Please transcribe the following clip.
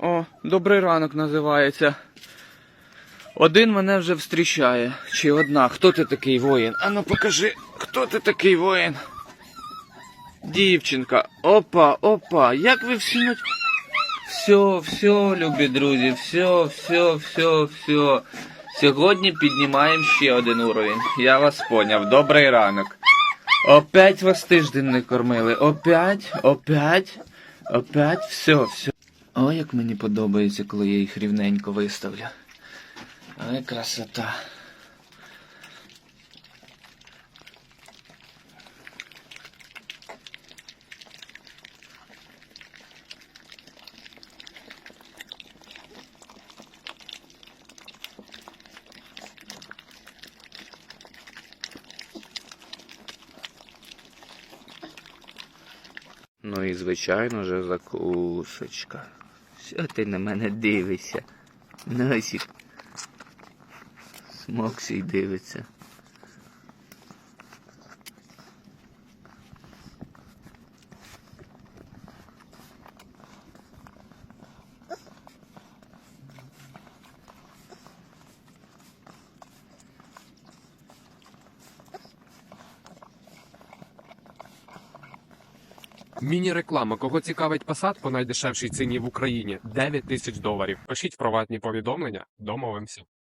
О, добрий ранок називається. Один мене вже встрічає. Чи одна? Хто ти такий воїн? Ану покажи, хто ти такий воїн? Дівчинка. Опа, опа. Як ви всі ноч... Все, все, любі друзі, все, все, все, все. Сьогодні піднімаємо ще один уровень. Я вас поняв. Добрий ранок. Опять вас тиждень не кормили. Опять, опять, опять, все, все. О, як мені подобається, коли я їх рівненько виставлю. Ой, красота. Ну і звичайно же закусочка. Що ти на мене дивишся? Носик. Смокший дивиться. Міні-реклама. Кого цікавить посад по найдешевшій ціні в Україні? 9 тисяч доларів. Пишіть приватні повідомлення, домовимося.